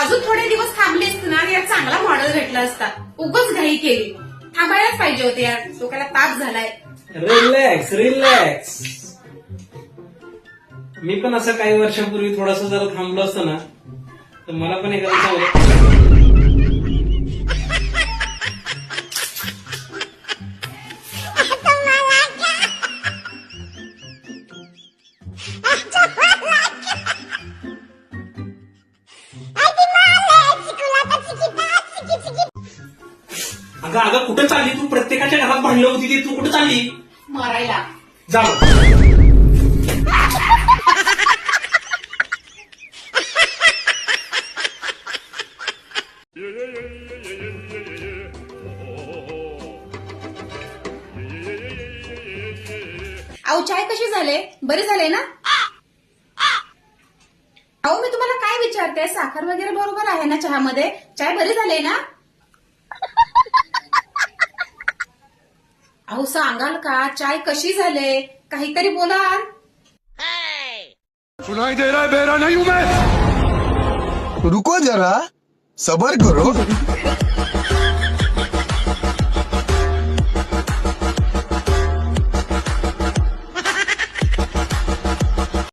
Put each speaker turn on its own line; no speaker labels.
अजून थोडे दिवस थांबले असते ना यार चांगला मॉडेल भेटला असता. उगच घाई केली. थांबायलाच पाहिजे होते यार. डोक्याला ताप झालाय.
रिलॅक्स रिलॅक्स मी पण असं काही वर्षापूर्वी थोडस जरा थांबलो असतो ना तर मला पण एखादं चांगलं अगं अगं कुठं चालली तू? प्रत्येकाच्या घरात भांडलं होती ती. तू कुठं चालली?
मरायला.
जा
अहो चाय कशी झाले? बरे झाले ना? अहो मी तुम्हाला काय विचारते? साखर वगैरे बरोबर आहे ना चहामध्ये? चाय बरी झाले ना? अहो सांगाल का? चाय कशी झाले? काहीतरी बोलाल?
सुनाई दे रहा है बेरा नहीं हूं मैं।
रुको जरा सबर करो।